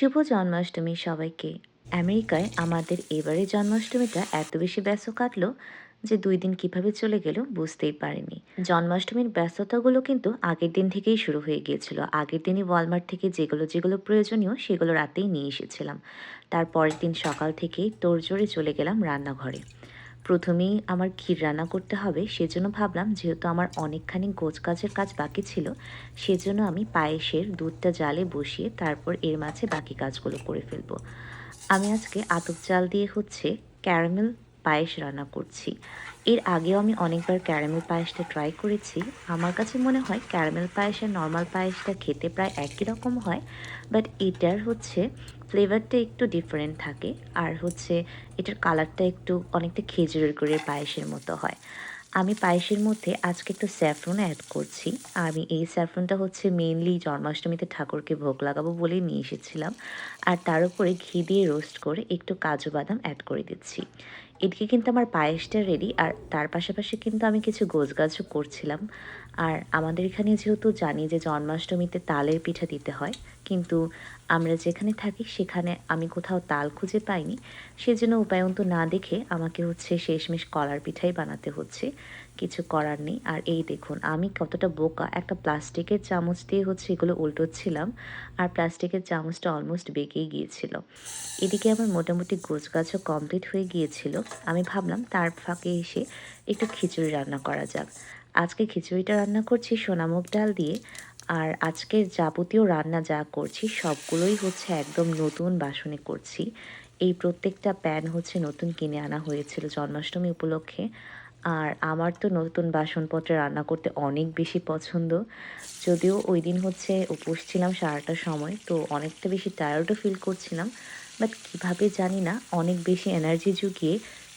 শুভ জন্মাষ্টমী সবাইকে। আমেরিকায় আমাদের এবারে জন্মাষ্টমীটা এত বেশি ব্যস্ত কাটলো যে দুই দিন কীভাবে চলে গেল বুঝতেই পারিনি। জন্মাষ্টমীর ব্যস্ততাগুলো কিন্তু আগের দিন থেকেই শুরু হয়ে গিয়েছিল। আগের দিনই ওয়ালমার্ট থেকে যেগুলো যেগুলো প্রয়োজনীয় সেগুলো রাতেই নিয়ে এসেছিলাম। তারপরের দিন সকাল থেকেই তোড়জোড়ে চলে গেলাম রান্নাঘরে। প্রথমেই আমার ক্ষীর রান্না করতে হবে, সেজন্য ভাবলাম যেহেতু আমার অনেকখানি গোছ কাজের কাজ বাকি ছিল, সেজন্য আমি পায়েসের দুধটা জালে বসিয়ে তারপর এর মাঝে বাকি কাজগুলো করে ফেলব। আমি আজকে আতপ চাল দিয়ে হচ্ছে ক্যারামেল পায়েস রান্না করছি। এর আগেও আমি অনেকবার ক্যারামেল পায়েসটা ট্রাই করেছি। আমার কাছে মনে হয় ক্যারামেল পায়েস আর নর্মাল পায়েসটা খেতে প্রায় একই রকম হয় বাট এটার হচ্ছে ফ্লেভারটা একটু ডিফারেন্ট থাকে। আর হচ্ছে এটার কালারটা একটু অনেকটা খেজুরের গুড়ের পায়েসের মতো হয়। আমি পায়েসের মধ্যে আজকে একটু স্যাফরন অ্যাড করছি। আমি এই স্যাফরনটা হচ্ছে মেনলি জন্মাষ্টমীতে ঠাকুরকে ভোগ লাগাবো বলেই নিয়ে এসেছিলাম। আর তার উপরে ঘি দিয়ে রোস্ট করে একটু কাজু বাদাম অ্যাড করে দিচ্ছি। এদিকে কিন্তু আমার পায়েসটা রেডি আর তার পাশাপাশি কিন্তু আমি কিছু গোছগাছও করছিলাম। আর আমাদের এখানে যেহেতু জানি যে জন্মাষ্টমীতে তালের পিঠা দিতে হয়, কিন্তু আমরা যেখানে থাকি সেখানে আমি কোথাও তাল খুঁজে পাইনি। সেজন্য উপায়ন্ত না দেখে আমাকে হচ্ছে শেষমেশ কলার পিঠাই বানাতে হচ্ছে। কিছু করার নেই। আর এই দেখুন, আমি কতটা বোকা। একটা প্লাস্টিকের চামচ দিয়ে হচ্ছে এগুলো উল্টোচ্ছিলাম, আর প্লাস্টিকের চামচটা অলমোস্ট বেঁকেই গিয়েছিল। এদিকে আমার মোটামুটি গোছগাছও কমপ্লিট হয়ে গিয়েছিল। আমি ভাবলাম, তার ফাঁকে এসে একটু খিচুড়ি রান্না করা যাক। আজকে খিচুড়িটা রান্না করছি সোনামুগ ডাল দিয়ে, আর আজকের যাবতীয় রান্না যা করছি, সবগুলোই হচ্ছে একদম নতুন বাসনে করছি। এই প্রত্যেকটা প্যান হচ্ছে নতুন কিনে আনা হয়েছিল জন্মাষ্টমী উপলক্ষে। আর আমার তো নতুন বাসনপত্রে রান্না করতে অনেক বেশি পছন্দ। যদিও ওই দিন হচ্ছে উপোস ছিলাম সারাটা সময়, তো অনেকটা বেশি টায়ার্ডও ফিল করছিলাম। বাট কীভাবে জানি না, অনেক বেশি এনার্জি জুগিয়ে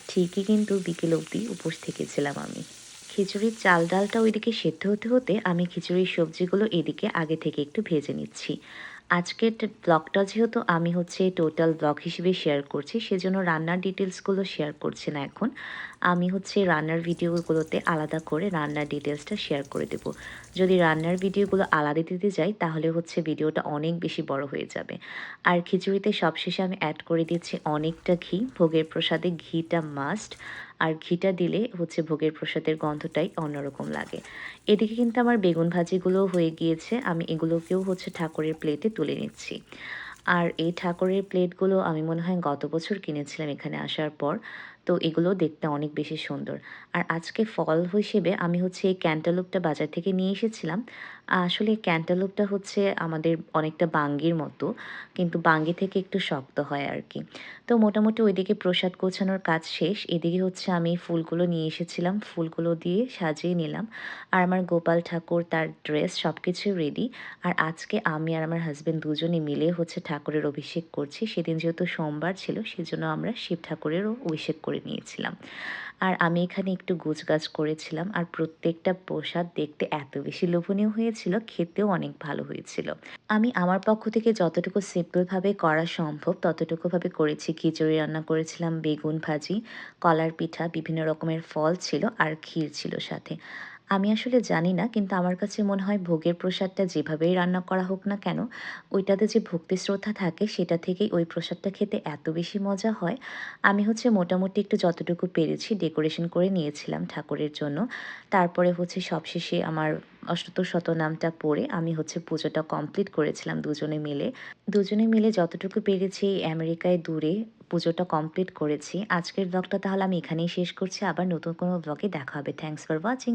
ঠিকই কিন্তু বিকেল অবধি উপোস থেকেছিলাম আমি। খিচুড়ির চাল ডালটা ওইদিকে সেদ্ধ হতে হতে আমি খিচুড়ির সবজিগুলো এদিকে আগে থেকে একটু ভেজে নিচ্ছি। আজকের ব্লগটা যেহেতু আমি হচ্ছে টোটাল ব্লগ হিসেবে শেয়ার করছি, সেজন্য রান্নার ডিটেলসগুলো শেয়ার করছি না এখন। আমি হচ্ছে রান্নার ভিডিওগুলোতে আলাদা করে রান্নার ডিটেলসটা শেয়ার করে দেব। যদি রান্নার ভিডিওগুলো আলাদা দিতে যাই, তাহলে হচ্ছে ভিডিওটা অনেক বেশি বড় হয়ে যাবে। আর খিচুড়িতে সবশেষে আমি অ্যাড করে দিচ্ছি অনেকটা ঘি, ভোগের প্রসাদে ঘিটা মাস্ট আর ঘিটা দিলে হচ্ছে ভোগের প্রসাদের গন্ধটাই অন্যরকম লাগে। এদিকে কিন্তু আমার বেগুন ভাজিগুলো হয়ে গিয়েছে, আমি এগুলোকেও হচ্ছে ঠাকুরের প্লেটে তুলে নিচ্ছি। আর এই ঠাকুরের প্লেটগুলো আমি মনে হয় গত বছর কিনেছিলাম এখানে আসার পর। তো এগুলো দেখতে অনেক বেশি সুন্দর। আর আজকে ফল হিসেবে আমি হচ্ছে এই ক্যান্টালুপটা বাজার থেকে নিয়ে এসেছিলাম। আসলে ক্যান্টালুপটা হচ্ছে আমাদের অনেকটা বাঙ্গির মতো, কিন্তু বাঙ্গি থেকে একটু শক্ত হয় আর কি তো মোটামুটি ওইদিকে প্রসাদ গোছানোর কাজ শেষ। এদিকে হচ্ছে আমি ফুলগুলো নিয়ে এসেছিলাম। ফুলগুলো দিয়ে সাজিয়ে নিলাম। আর আমার গোপাল ঠাকুর তার ড্রেস সব কিছু রেডি আর আজকে আমি আর আমার হাজব্যান্ড দুজনে মিলে হচ্ছে ঠাকুরের অভিষেক করছি। সেদিন যেহেতু সোমবার ছিল, সেজন্য আমরা শিব ঠাকুরেরও অভিষেক করে নিয়েছিলাম। আর আমি এখানে একটু গুছগাছ করেছিলাম আর প্রত্যেকটা প্রসাদ দেখতে এত বেশি লোভনীয় হয়েছিল, খেতেও অনেক ভালো হয়েছিল। আমি আমার পক্ষ থেকে যতটুকু সিম্পলভাবে করা সম্ভব ততটুকুভাবে করেছি। খিচুড়ি রান্না করেছিলাম, বেগুন ভাজি, কলার পিঠা, বিভিন্ন রকমের ফল ছিল আর ক্ষীর ছিল সাথে। আমি আসলে জানি না, কিন্তু আমার কাছে মনে হয় ভোগের প্রসাদটা যেভাবেই রান্না করা হোক না কেন, ওইটাতে যে ভক্তি শ্রদ্ধা থাকে সেটা থেকেই ওই প্রসাদটা খেতে এত বেশি মজা হয়। আমি হচ্ছে মোটামুটি একটু যতটুকু পেরেছি ডেকোরেশন করে নিয়েছিলাম ঠাকুরের জন্য। তারপরে হচ্ছে সবশেষে আমার অষ্টতর শত নামটা পড়ে আমি হচ্ছে পুজোটা কমপ্লিট করেছিলাম দুজনে মিলে। দুজনে মিলে যতটুকু পেরেছি আমেরিকায় দূরে পুজোটা কমপ্লিট করেছি। আজকের ব্লগটা তাহলে আমি এখানেই শেষ করছি। আবার নতুন কোনো ব্লগে দেখা হবে। Thanks for watching